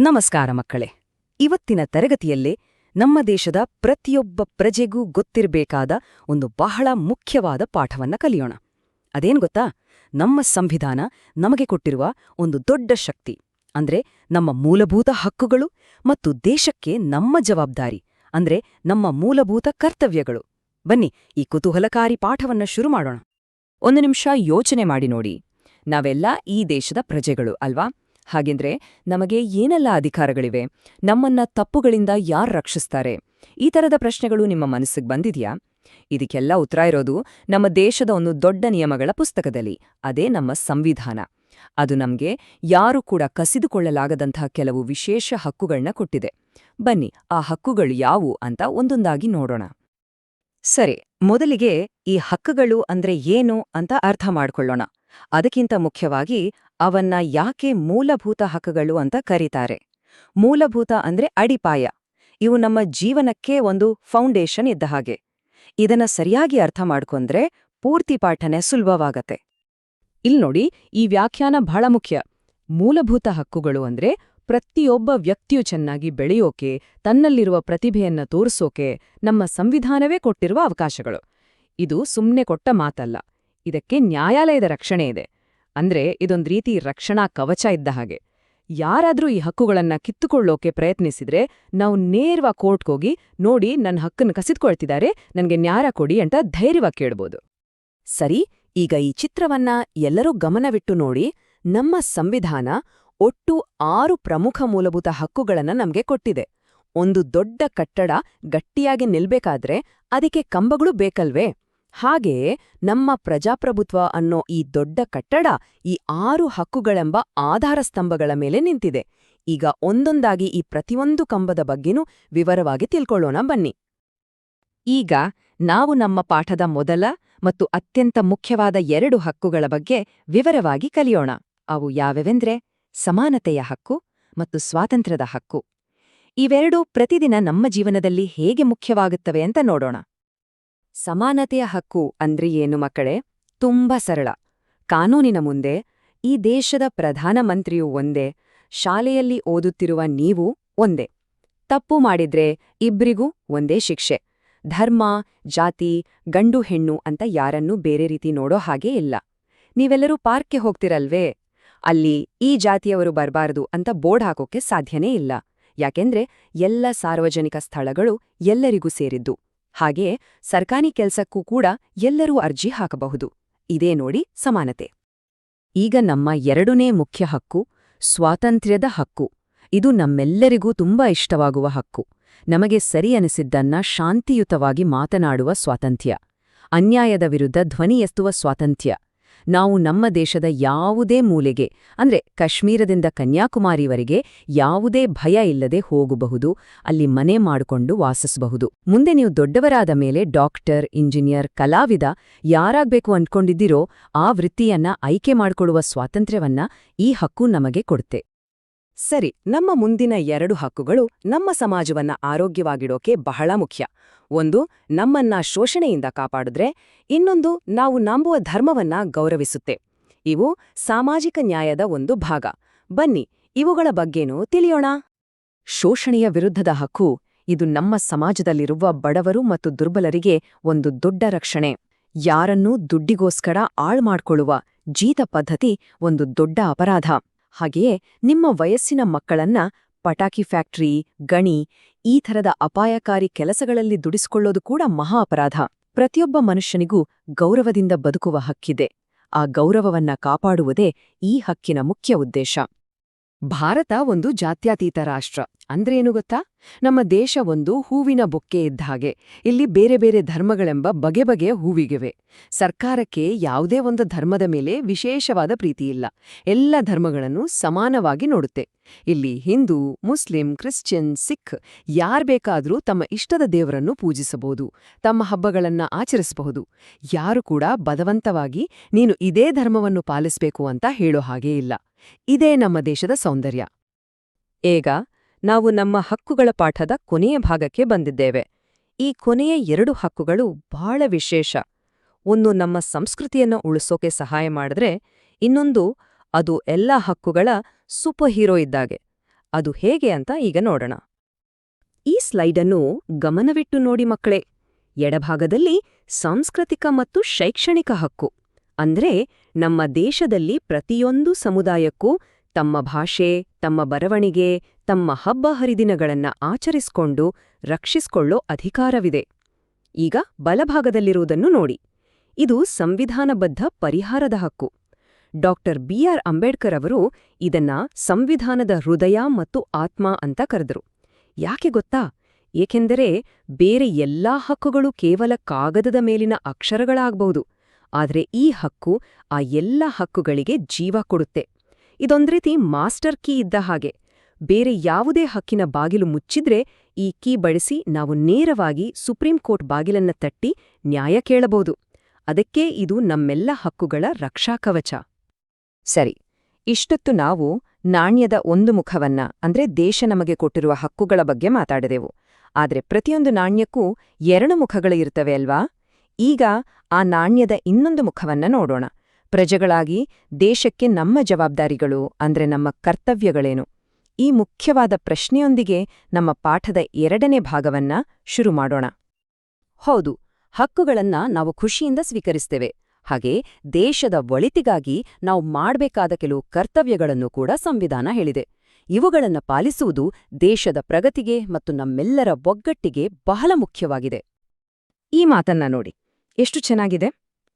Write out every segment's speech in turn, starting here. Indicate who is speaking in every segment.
Speaker 1: ನಮಸ್ಕಾರ ಮಕ್ಕಳೇ. ಇವತ್ತಿನ ತರಗತಿಯಲ್ಲೇ ನಮ್ಮ ದೇಶದ ಪ್ರತಿಯೊಬ್ಬ ಪ್ರಜೆಗೂ ಗೊತ್ತಿರಬೇಕಾದ ಒಂದು ಬಹಳ ಮುಖ್ಯವಾದ ಪಾಠವನ್ನ ಕಲಿಯೋಣ. ಅದೇನ್ ಗೊತ್ತಾ? ನಮ್ಮ ಸಂವಿಧಾನ ನಮಗೆ ಕೊಟ್ಟಿರುವ ಒಂದು ದೊಡ್ಡ ಶಕ್ತಿ. ಅಂದ್ರೆ ನಮ್ಮ ಮೂಲಭೂತ ಹಕ್ಕುಗಳು ಮತ್ತು ದೇಶಕ್ಕೆ ನಮ್ಮ ಜವಾಬ್ದಾರಿ. ಅಂದ್ರೆ ನಮ್ಮ ಮೂಲಭೂತ ಕರ್ತವ್ಯಗಳು. ಬನ್ನಿ ಈ ಕುತೂಹಲಕಾರಿ ಪಾಠವನ್ನ ಶುರು ಮಾಡೋಣ. ಒಂದು ನಿಮಿಷ ಯೋಚನೆ ಮಾಡಿ ನೋಡಿ. ನಾವೆಲ್ಲ ಈ ದೇಶದ ಪ್ರಜೆಗಳು, ಅಲ್ವಾ? ಹಾಗೆಂದ್ರೆ ನಮಗೆ ಏನೆಲ್ಲ ಅಧಿಕಾರಗಳಿವೆ? ನಮ್ಮನ್ನ ತಪ್ಪುಗಳಿಂದ ಯಾರು ರಕ್ಷಿಸ್ತಾರೆ? ಈ ತರದ ಪ್ರಶ್ನೆಗಳು ನಿಮ್ಮ ಮನಸ್ಸಿಗೆ ಬಂದಿದ್ಯಾ? ಇದಕ್ಕೆಲ್ಲ ಉತ್ತರ ಇರೋದು ನಮ್ಮ ದೇಶದ ಒಂದು ದೊಡ್ಡ ನಿಯಮಗಳ ಪುಸ್ತಕದಲ್ಲಿ, ಅದೇ ನಮ್ಮ ಸಂವಿಧಾನ. ಅದು ನಮಗೆ ಯಾರೂ ಕೂಡ ಕಸಿದುಕೊಳ್ಳಲಾಗದಂತಹ ಕೆಲವು ವಿಶೇಷ ಹಕ್ಕುಗಳನ್ನ ಕೊಟ್ಟಿದೆ. ಬನ್ನಿ, ಆ ಹಕ್ಕುಗಳು ಯಾವು ಅಂತ ಒಂದೊಂದಾಗಿ ನೋಡೋಣ. ಸರಿ, ಮೊದಲಿಗೆ ಈ ಹಕ್ಕುಗಳು ಅಂದ್ರೆ ಏನು ಅಂತ ಅರ್ಥ ಮಾಡ್ಕೊಳ್ಳೋಣ. ಅದಕ್ಕಿಂತ ಮುಖ್ಯವಾಗಿ ಅವನ್ನ ಯಾಕೆ ಮೂಲಭೂತ ಹಕ್ಕುಗಳು ಅಂತ ಕರೀತಾರೆ. ಮೂಲಭೂತ ಅಂದ್ರೆ ಅಡಿಪಾಯ. ಇವು ನಮ್ಮ ಜೀವನಕ್ಕೆ ಒಂದು ಫೌಂಡೇಶನ್ ಇದ್ದ ಹಾಗೆ. ಇದನ್ನ ಸರಿಯಾಗಿ ಅರ್ಥ ಮಾಡ್ಕೊಂಡ್ರೆ ಪೂರ್ತಿ ಪಾಠನೆ ಸುಲಭವಾಗತ್ತೆ. ಇಲ್ನೋಡಿ ಈ ವ್ಯಾಖ್ಯಾನ ಬಹಳ ಮುಖ್ಯ. ಮೂಲಭೂತ ಹಕ್ಕುಗಳು ಅಂದ್ರೆ ಪ್ರತಿಯೊಬ್ಬ ವ್ಯಕ್ತಿಯು ಚೆನ್ನಾಗಿ ಬೆಳೆಯೋಕೆ, ತನ್ನಲ್ಲಿರುವ ಪ್ರತಿಭೆಯನ್ನ ತೋರಿಸೋಕೆ ನಮ್ಮ ಸಂವಿಧಾನವೇ ಕೊಟ್ಟಿರುವ ಅವಕಾಶಗಳು. ಇದು ಸುಮ್ನೆ ಕೊಟ್ಟ ಮಾತಲ್ಲ. ಇದಕ್ಕೆ ನ್ಯಾಯಾಲಯದ ರಕ್ಷಣೆ ಇದೆ. ಅಂದ್ರೆ ಇದೊಂದ್ ರೀತಿ ರಕ್ಷಣಾ ಕವಚ ಇದ್ದ ಹಾಗೆ. ಯಾರಾದ್ರೂ ಈ ಹಕ್ಕುಗಳನ್ನ ಕಿತ್ತುಕೊಳ್ಳೋಕೆ ಪ್ರಯತ್ನಿಸಿದ್ರೆ ನಾವು ನೇರ್ವ ಕೋರ್ಟ್ಗೋಗಿ ನೋಡಿ ನನ್ನ ಹಕ್ಕನ್ನು ಕಸಿದ್ಕೊಳ್ತಿದ್ದಾರೆ ನನಗೆ ನ್ಯಾಯ ಕೊಡಿ ಅಂತ ಧೈರ್ಯವಾಗಿ ಕೇಳ್ಬೋದು. ಸರಿ, ಈಗ ಈ ಚಿತ್ರವನ್ನ ಎಲ್ಲರೂ ಗಮನವಿಟ್ಟು ನೋಡಿ, ನಮ್ಮ ಸಂವಿಧಾನ ಒಟ್ಟು ಆರು ಪ್ರಮುಖ ಮೂಲಭೂತ ಹಕ್ಕುಗಳನ್ನ ನಮ್ಗೆ ಕೊಟ್ಟಿದೆ. ಒಂದು ದೊಡ್ಡ ಕಟ್ಟಡ ಗಟ್ಟಿಯಾಗಿ ನಿಲ್ಬೇಕಾದ್ರೆ ಅದಕ್ಕೆ ಕಂಬಗಳು ಬೇಕಲ್ವೇ? ಹಾಗೆಯೇ ನಮ್ಮ ಪ್ರಜಾಪ್ರಭುತ್ವ ಅನ್ನೋ ಈ ದೊಡ್ಡ ಕಟ್ಟಡ ಈ ಆರು ಹಕ್ಕುಗಳೆಂಬ ಆಧಾರ ಸ್ತಂಭಗಳ ಮೇಲೆ ನಿಂತಿದೆ. ಈಗ ಒಂದೊಂದಾಗಿ ಈ ಪ್ರತಿಯೊಂದು ಕಂಬದ ಬಗ್ಗೆನೂ ವಿವರವಾಗಿ ತಿಳ್ಕೊಳ್ಳೋಣ ಬನ್ನಿ. ಈಗ ನಾವು ನಮ್ಮ ಪಾಠದ ಮೊದಲ ಮತ್ತು ಅತ್ಯಂತ ಮುಖ್ಯವಾದ ಎರಡು ಹಕ್ಕುಗಳ ಬಗ್ಗೆ ವಿವರವಾಗಿ ಕಲಿಯೋಣ. ಅವು ಯಾವೆವೆಂದ್ರೆ ಸಮಾನತೆಯ ಹಕ್ಕು ಮತ್ತು ಸ್ವಾತಂತ್ರ್ಯದ ಹಕ್ಕು. ಇವೆರಡೂ ಪ್ರತಿದಿನ ನಮ್ಮ ಜೀವನದಲ್ಲಿ ಹೇಗೆ ಮುಖ್ಯವಾಗುತ್ತವೆ ಅಂತ ನೋಡೋಣ. ಸಮಾನತೆಯ ಹಕ್ಕು ಅಂದ್ರೆ ಏನು ಮಕ್ಕಳೇ? ತುಂಬಾ ಸರಳ. ಕಾನೂನಿನ ಮುಂದೆ, ಈ ದೇಶದ ಪ್ರಧಾನಮಂತ್ರಿಯೂ ಒಂದೇ, ಶಾಲೆಯಲ್ಲಿ ಓದುತ್ತಿರುವ ನೀವು ಒಂದೇ. ತಪ್ಪು ಮಾಡಿದ್ರೆ ಇಬ್ರಿಗೂ ಒಂದೇ ಶಿಕ್ಷೆ. ಧರ್ಮ, ಜಾತಿ, ಗಂಡು, ಹೆಣ್ಣು ಅಂತ ಯಾರನ್ನೂ ಬೇರೆ ರೀತಿ ನೋಡೋ ಹಾಗೇ ಇಲ್ಲ. ನೀವೆಲ್ಲರೂ ಪಾರ್ಕ್ಗೆ ಹೋಗ್ತಿರಲ್ವೇ? ಅಲ್ಲಿ ಈ ಜಾತಿಯವರು ಬರಬಾರದು ಅಂತ ಬೋರ್ಡ್ ಹಾಕೋಕೆ ಸಾಧ್ಯನೇ ಇಲ್ಲ. ಯಾಕೆಂದ್ರೆ ಎಲ್ಲ ಸಾರ್ವಜನಿಕ ಸ್ಥಳಗಳು ಎಲ್ಲರಿಗೂ ಸೇರಿದ್ದು. ಹಾಗೆಯೇ ಸರ್ಕಾರಿ ಕೆಲಸಕ್ಕೂ ಕೂಡ ಎಲ್ಲರೂ ಅರ್ಜಿ ಹಾಕಬಹುದು. ಇದೇ ನೋಡಿ ಸಮಾನತೆ. ಈಗ ನಮ್ಮ ಎರಡನೇ ಮುಖ್ಯ ಹಕ್ಕು, ಸ್ವಾತಂತ್ರ್ಯದ ಹಕ್ಕು. ಇದು ನಮ್ಮೆಲ್ಲರಿಗೂ ತುಂಬಾ ಇಷ್ಟವಾಗುವ ಹಕ್ಕು. ನಮಗೆ ಸರಿ ಅನಿಸಿದ್ದನ್ನ ಶಾಂತಿಯುತವಾಗಿ ಮಾತನಾಡುವ ಸ್ವಾತಂತ್ರ್ಯ. ಅನ್ಯಾಯದ ವಿರುದ್ಧ ಧ್ವನಿ ಎತ್ತುವ ಸ್ವಾತಂತ್ರ್ಯ. ನಾವು ನಮ್ಮ ದೇಶದ ಯಾವುದೇ ಮೂಲೆಗೆ, ಅಂದ್ರೆ ಕಾಶ್ಮೀರದಿಂದ ಕನ್ಯಾಕುಮಾರಿವರೆಗೆ ಯಾವುದೇ ಭಯ ಇಲ್ಲದೆ ಹೋಗಬಹುದು, ಅಲ್ಲಿ ಮನೆ ಮಾಡಿಕೊಂಡು ವಾಸಿಸಬಹುದು. ಮುಂದೆ ನೀವು ದೊಡ್ಡವರಾದ ಮೇಲೆ ಡಾಕ್ಟರ್, ಇಂಜಿನಿಯರ್, ಕಲಾವಿದ ಯಾರಾಗ್ಬೇಕು ಅಂದ್ಕೊಂಡಿದ್ದೀರೋ ಆ ವೃತ್ತಿಯನ್ನ ಆಯ್ಕೆ ಮಾಡಿಕೊಳ್ಳುವ ಸ್ವಾತಂತ್ರ್ಯವನ್ನ ಈ ಹಕ್ಕು ನಮಗೆ ಕೊಡುತ್ತೆ. ಸರಿ, ನಮ್ಮ ಮುಂದಿನ ಎರಡು ಹಕ್ಕುಗಳು ನಮ್ಮ ಸಮಾಜವನ್ನ ಆರೋಗ್ಯವಾಗಿಡೋಕೆ ಬಹಳ ಮುಖ್ಯ. ಒಂದು, ನಮ್ಮನ್ನ ಶೋಷಣೆಯಿಂದ ಕಾಪಾಡಿದ್ರೆ, ಇನ್ನೊಂದು, ನಾವು ನಂಬುವ ಧರ್ಮವನ್ನ ಗೌರವಿಸುತ್ತೆ. ಇವು ಸಾಮಾಜಿಕ ನ್ಯಾಯದ ಒಂದು ಭಾಗ. ಬನ್ನಿ, ಇವುಗಳ ಬಗ್ಗೆನೂ ತಿಳಿಯೋಣ. ಶೋಷಣೆಯ ವಿರುದ್ಧದ ಹಕ್ಕು, ಇದು ನಮ್ಮ ಸಮಾಜದಲ್ಲಿರುವ ಬಡವರು ಮತ್ತು ದುರ್ಬಲರಿಗೆ ಒಂದು ದೊಡ್ಡ ರಕ್ಷಣೆ. ಯಾರನ್ನೂ ದುಡ್ಡಿಗೋಸ್ಕರ ಆಳ್ಮಾಡ್ಕೊಳ್ಳುವ ಜೀತ ಪದ್ಧತಿ ಒಂದು ದೊಡ್ಡ ಅಪರಾಧ. ಹಾಗೆಯೇ ನಿಮ್ಮ ವಯಸ್ಸಿನ ಮಕ್ಕಳನ್ನ ಪಟಾಕಿ ಫ್ಯಾಕ್ಟರಿ, ಗಣಿ ಈ ಥರದ ಅಪಾಯಕಾರಿ ಕೆಲಸಗಳಲ್ಲಿ ದುಡಿಸ್ಕೊಳ್ಳೋದು ಕೂಡ ಮಹಾ ಅಪರಾಧ. ಪ್ರತಿಯೊಬ್ಬ ಮನುಷ್ಯನಿಗೂ ಗೌರವದಿಂದ ಬದುಕುವ ಹಕ್ಕಿದೆ. ಆ ಗೌರವವನ್ನ ಕಾಪಾಡುವುದೇ ಈ ಹಕ್ಕಿನ ಮುಖ್ಯ ಉದ್ದೇಶ. ಭಾರತ ಒಂದು ಜಾತ್ಯಾತೀತ ರಾಷ್ಟ್ರ. ಅಂದ್ರೇನು ಗೊತ್ತಾ? ನಮ್ಮ ದೇಶ ಒಂದು ಹೂವಿನ ಬೊಕ್ಕೆ ಇದ್ದ ಹಾಗೆ. ಇಲ್ಲಿ ಬೇರೆ ಬೇರೆ ಧರ್ಮಗಳೆಂಬ ಬಗೆ ಬಗೆಯ ಹೂವಿಗಿವೆ. ಸರ್ಕಾರಕ್ಕೆ ಯಾವುದೇ ಒಂದು ಧರ್ಮದ ಮೇಲೆ ವಿಶೇಷವಾದ ಪ್ರೀತಿಯಿಲ್ಲ ಎಲ್ಲ ಧರ್ಮಗಳನ್ನು ಸಮಾನವಾಗಿ ನೋಡುತ್ತೆ. ಇಲ್ಲಿ ಹಿಂದೂ, ಮುಸ್ಲಿಂ, ಕ್ರಿಶ್ಚಿಯನ್, ಸಿಖ್ ಯಾರ್ ಬೇಕಾದರೂ ತಮ್ಮ ಇಷ್ಟದ ದೇವರನ್ನು ಪೂಜಿಸಬಹುದು, ತಮ್ಮ ಹಬ್ಬಗಳನ್ನ ಆಚರಿಸಬಹುದು. ಯಾರು ಕೂಡ ಬದವಂತವಾಗಿ ನೀನು ಇದೇ ಧರ್ಮವನ್ನು ಪಾಲಿಸಬೇಕು ಅಂತ ಹೇಳೋ ಹಾಗೇ ಇಲ್ಲ. ಇದೇ ನಮ್ಮ ದೇಶದ ಸೌಂದರ್ಯ. ಈಗ ನಾವು ನಮ್ಮ ಹಕ್ಕುಗಳ ಪಾಠದ ಕೊನೆಯ ಭಾಗಕ್ಕೆ ಬಂದಿದ್ದೇವೆ. ಈ ಕೊನೆಯ ಎರಡು ಹಕ್ಕುಗಳು ಬಹಳ ವಿಶೇಷ. ಒಂದು ನಮ್ಮ ಸಂಸ್ಕೃತಿಯನ್ನು ಉಳಿಸೋಕೆ ಸಹಾಯ ಮಾಡಿದ್ರೆ, ಇನ್ನೊಂದು ಅದು ಎಲ್ಲ ಹಕ್ಕುಗಳ ಸೂಪರ್ ಹೀರೋ ಇದ್ದಾಗೆ. ಅದು ಹೇಗೆ ಅಂತ ಈಗ ನೋಡೋಣ. ಈ ಸ್ಲೈಡನ್ನು ಗಮನವಿಟ್ಟು ನೋಡಿ ಮಕ್ಕಳೇ. ಎಡಭಾಗದಲ್ಲಿ ಸಾಂಸ್ಕೃತಿಕ ಮತ್ತು ಶೈಕ್ಷಣಿಕ ಹಕ್ಕು. ಅಂದ್ರೆ ನಮ್ಮ ದೇಶದಲ್ಲಿ ಪ್ರತಿಯೊಂದು ಸಮುದಾಯಕ್ಕೂ ತಮ್ಮ ಭಾಷೆ, ತಮ್ಮ ಬರವಣಿಗೆ, ತಮ್ಮ ಹಬ್ಬ ಹರಿದಿನಗಳನ್ನ ಆಚರಿಸಿಕೊಂಡು ರಕ್ಷಿಸಿಕೊಳ್ಳೋ ಅಧಿಕಾರವಿದೆ. ಈಗ ಬಲಭಾಗದಲ್ಲಿರುವುದನ್ನು ನೋಡಿ. ಇದು ಸಂವಿಧಾನಬದ್ಧ ಪರಿಹಾರದ ಹಕ್ಕು. ಡಾಕ್ಟರ್ ಬಿಆರ್ ಅಂಬೇಡ್ಕರ್ ಅವರು ಇದನ್ನ ಸಂವಿಧಾನದ ಹೃದಯ ಮತ್ತು ಆತ್ಮ ಅಂತ ಕರೆದರು. ಯಾಕೆ ಗೊತ್ತಾ? ಏಕೆಂದರೆ ಬೇರೆ ಎಲ್ಲಾ ಹಕ್ಕುಗಳು ಕೇವಲ ಕಾಗದದ ಮೇಲಿನ ಅಕ್ಷರಗಳಾಗಬಹುದು. ಆದರೆ ಈ ಹಕ್ಕು ಆ ಎಲ್ಲ ಹಕ್ಕುಗಳಿಗೆ ಜೀವ ಕೊಡುತ್ತೆ. ಇದೊಂದ್ರೀತಿ ಮಾಸ್ಟರ್ ಕೀ ಇದ್ದ ಹಾಗೆ. ಬೇರೆ ಯಾವುದೇ ಹಕ್ಕಿನ ಬಾಗಿಲು ಮುಚ್ಚಿದ್ರೆ ಈ ಕೀ ಬಳಸಿ ನಾವು ನೇರವಾಗಿ ಸುಪ್ರೀಂ ಕೋರ್ಟ್ ಬಾಗಿಲನ್ನ ತಟ್ಟಿ ನ್ಯಾಯ ಕೇಳಬಹುದು. ಅದಕ್ಕೆ ಇದು ನಮ್ಮೆಲ್ಲ ಹಕ್ಕುಗಳ ರಕ್ಷಾಕವಚ ಸರಿ, ಇಷ್ಟೊತ್ತು ನಾವು ನಾಣ್ಯದ ಒಂದು ಮುಖವನ್ನ, ಅಂದ್ರೆ ದೇಶ ನಮಗೆ ಕೊಟ್ಟಿರುವ ಹಕ್ಕುಗಳ ಬಗ್ಗೆ ಮಾತಾಡಿದೆವು. ಆದರೆ ಪ್ರತಿಯೊಂದು ನಾಣ್ಯಕ್ಕೂ ಎರಡು ಮುಖಗಳು ಅಲ್ವಾ? ಈಗ ಆ ನಾಣ್ಯದ ಇನ್ನೊಂದು ಮುಖವನ್ನ ನೋಡೋಣ. ಪ್ರಜೆಗಳಾಗಿ ದೇಶಕ್ಕೆ ನಮ್ಮ ಜವಾಬ್ದಾರಿಗಳು, ಅಂದ್ರೆ ನಮ್ಮ ಕರ್ತವ್ಯಗಳೇನು? ಈ ಮುಖ್ಯವಾದ ಪ್ರಶ್ನೆಯೊಂದಿಗೆ ನಮ್ಮ ಪಾಠದ ಎರಡನೇ ಭಾಗವನ್ನ ಶುರು ಮಾಡೋಣ. ಹೌದು, ಹಕ್ಕುಗಳನ್ನ ನಾವು ಖುಷಿಯಿಂದ ಸ್ವೀಕರಿಸ್ತೇವೆ. ಹಾಗೆ ದೇಶದ ಒಳಿತಿಗಾಗಿ ನಾವು ಮಾಡಬೇಕಾದ ಕೆಲವು ಕರ್ತವ್ಯಗಳನ್ನು ಕೂಡ ಸಂವಿಧಾನ ಹೇಳಿದೆ. ಇವುಗಳನ್ನು ಪಾಲಿಸುವುದು ದೇಶದ ಪ್ರಗತಿಗೆ ಮತ್ತು ನಮ್ಮೆಲ್ಲರ ಒಗ್ಗಟ್ಟಿಗೆ ಬಹಳ ಮುಖ್ಯವಾಗಿದೆ. ಈ ಮಾತನ್ನ ನೋಡಿ. ಎಷ್ಟು ಚೆನ್ನಾಗಿದೆ?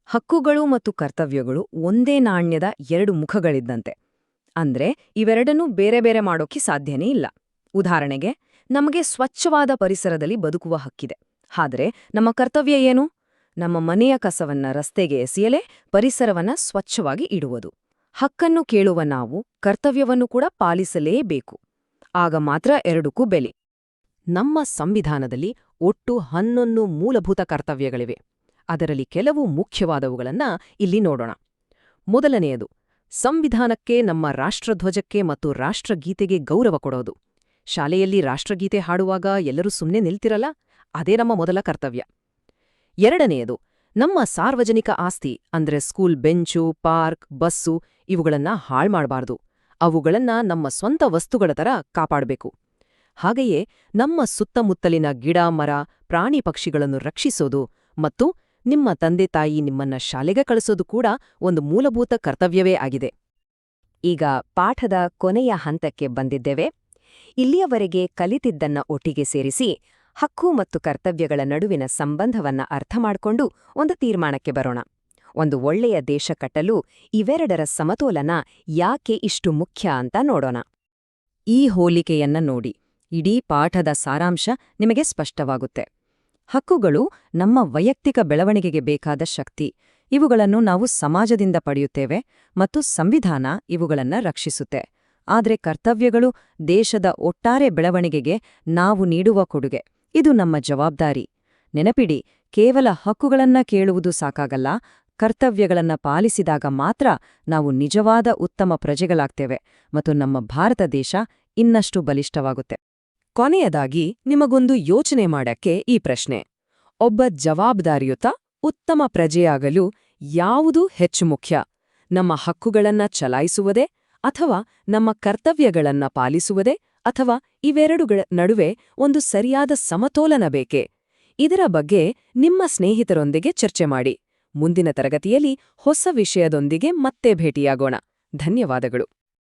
Speaker 1: ಹಕ್ಕುಗಳು ಮತ್ತು ಕರ್ತವ್ಯಗಳು ಒಂದೇ ನಾಣ್ಯದ ಎರಡು ಮುಖಗಳಿದ್ದಂತೆ. ಅಂದ್ರೆ ಇವೆರಡನ್ನೂ ಬೇರೆ ಬೇರೆ ಮಾಡೋಕೆ ಸಾಧ್ಯನೇ ಇಲ್ಲ. ಉದಾಹರಣೆಗೆ, ನಮಗೆ ಸ್ವಚ್ಛವಾದ ಪರಿಸರದಲ್ಲಿ ಬದುಕುವ ಹಕ್ಕಿದೆ. ಆದರೆ ನಮ್ಮ ಕರ್ತವ್ಯ ಏನು? ನಮ್ಮ ಮನೆಯ ಕಸವನ್ನ ರಸ್ತೆಗೆ ಎಸೆಯಲೇ ಪರಿಸರವನ್ನ ಸ್ವಚ್ಛವಾಗಿ ಇಡುವುದು. ಹಕ್ಕನ್ನು ಕೇಳುವ ನಾವು ಕರ್ತವ್ಯವನ್ನು ಕೂಡ ಪಾಲಿಸಲೇಬೇಕು. ಆಗ ಮಾತ್ರ ಎರಡಕ್ಕೂ ಬೆಲೆ. ನಮ್ಮ ಸಂವಿಧಾನದಲ್ಲಿ ಒಟ್ಟು ಹನ್ನೊಂದು ಮೂಲಭೂತ ಕರ್ತವ್ಯಗಳಿವೆ. ಅದರಲ್ಲಿ ಕೆಲವು ಮುಖ್ಯವಾದವುಗಳನ್ನ ಇಲ್ಲಿ ನೋಡೋಣ. ಮೊದಲನೆಯದು, ಸಂವಿಧಾನಕ್ಕೆ ನಮ್ಮ ರಾಷ್ಟ್ರಧ್ವಜಕ್ಕೆ ಮತ್ತು ರಾಷ್ಟ್ರಗೀತೆಗೆ ಗೌರವ ಕೊಡೋದು. ಶಾಲೆಯಲ್ಲಿ ರಾಷ್ಟ್ರಗೀತೆ ಹಾಡುವಾಗ ಎಲ್ಲರೂ ಸುಮ್ಮನೆ ನಿಲ್ತಿರಲ್ಲ, ಅದೇ ನಮ್ಮ ಮೊದಲ ಕರ್ತವ್ಯ. ಎರಡನೆಯದು, ನಮ್ಮ ಸಾರ್ವಜನಿಕ ಆಸ್ತಿ, ಅಂದ್ರೆ ಸ್ಕೂಲ್ ಬೆಂಚು, ಪಾರ್ಕ್, ಬಸ್ಸು, ಇವುಗಳನ್ನ ಹಾಳ್ಮಾಡ್ಬಾರ್ದು ಅವುಗಳನ್ನ ನಮ್ಮ ಸ್ವಂತ ವಸ್ತುಗಳ ತರ ಕಾಪಾಡಬೇಕು. ಹಾಗೆಯೇ ನಮ್ಮ ಸುತ್ತಮುತ್ತಲಿನ ಗಿಡ, ಮರ, ಪ್ರಾಣಿ ಪಕ್ಷಿಗಳನ್ನು ರಕ್ಷಿಸೋದು ಮತ್ತು ನಿಮ್ಮ ತಂದೆ ತಾಯಿ ನಿಮ್ಮನ್ನ ಶಾಲೆಗೆ ಕಳಿಸೋದು ಕೂಡ ಒಂದು ಮೂಲಭೂತ ಕರ್ತವ್ಯವೇ ಆಗಿದೆ. ಈಗ ಪಾಠದ ಕೊನೆಯ ಹಂತಕ್ಕೆ ಬಂದಿದ್ದೇವೆ. ಇಲ್ಲಿಯವರೆಗೆ ಕಲಿತಿದ್ದನ್ನ ಒಟ್ಟಿಗೆ ಸೇರಿಸಿ ಹಕ್ಕು ಮತ್ತು ಕರ್ತವ್ಯಗಳ ನಡುವಿನ ಸಂಬಂಧವನ್ನ ಅರ್ಥ ಮಾಡಿಕೊಂಡು ಒಂದು ತೀರ್ಮಾನಕ್ಕೆ ಬರೋಣ. ಒಂದು ಒಳ್ಳೆಯ ದೇಶ ಕಟ್ಟಲು ಇವೆರಡರ ಸಮತೋಲನ ಯಾಕೆ ಇಷ್ಟು ಮುಖ್ಯ ಅಂತ ನೋಡೋಣ. ಈ ಹೋಲಿಕೆಯನ್ನ ನೋಡಿ. ಇಡೀ ಪಾಠದ ಸಾರಾಂಶ ನಿಮಗೆ ಸ್ಪಷ್ಟವಾಗುತ್ತೆ. ಹಕ್ಕುಗಳು ನಮ್ಮ ವೈಯಕ್ತಿಕ ಬೆಳವಣಿಗೆಗೆ ಬೇಕಾದ ಶಕ್ತಿ. ಇವುಗಳನ್ನು ನಾವು ಸಮಾಜದಿಂದ ಪಡೆಯುತ್ತೇವೆ ಮತ್ತು ಸಂವಿಧಾನ ಇವುಗಳನ್ನು ರಕ್ಷಿಸುತ್ತೆ. ಆದರೆ ಕರ್ತವ್ಯಗಳು ದೇಶದ ಒಟ್ಟಾರೆ ಬೆಳವಣಿಗೆಗೆ ನಾವು ನೀಡುವ ಕೊಡುಗೆ. ಇದು ನಮ್ಮ ಜವಾಬ್ದಾರಿ. ನೆನಪಿಡಿ, ಕೇವಲ ಹಕ್ಕುಗಳನ್ನ ಕೇಳುವುದು ಸಾಕಾಗಲ್ಲ, ಕರ್ತವ್ಯಗಳನ್ನ ಪಾಲಿಸಿದಾಗ ಮಾತ್ರ ನಾವು ನಿಜವಾದ ಉತ್ತಮ ಪ್ರಜೆಗಳಾಗ್ತೇವೆ ಮತ್ತು ನಮ್ಮ ಭಾರತ ದೇಶ ಇನ್ನಷ್ಟು ಬಲಿಷ್ಠವಾಗುತ್ತೆ. ಕೊನೆಯದಾಗಿ, ನಿಮಗೊಂದು ಯೋಚನೆ ಮಾಡಕ್ಕೆ ಈ ಪ್ರಶ್ನೆ. ಒಬ್ಬ ಜವಾಬ್ದಾರಿಯುತ, ಉತ್ತಮ ಪ್ರಜೆಯಾಗಲು ಯಾವುದು ಹೆಚ್ಚು ಮುಖ್ಯ? ನಮ್ಮ ಹಕ್ಕುಗಳನ್ನ ಚಲಾಯಿಸುವುದೇ ಅಥವಾ ನಮ್ಮ ಕರ್ತವ್ಯಗಳನ್ನ ಪಾಲಿಸುವುದೇ ಅಥವಾ ಇವೆರಡುಗಳ ನಡುವೆ ಒಂದು ಸರಿಯಾದ ಸಮತೋಲನ ಬೇಕೆ? ಇದರ ಬಗ್ಗೆ ನಿಮ್ಮ ಸ್ನೇಹಿತರೊಂದಿಗೆ ಚರ್ಚೆ ಮಾಡಿ. ಮುಂದಿನ ತರಗತಿಯಲ್ಲಿ ಹೊಸ ವಿಷಯದೊಂದಿಗೆ ಮತ್ತೆ ಭೇಟಿಯಾಗೋಣ. ಧನ್ಯವಾದಗಳು.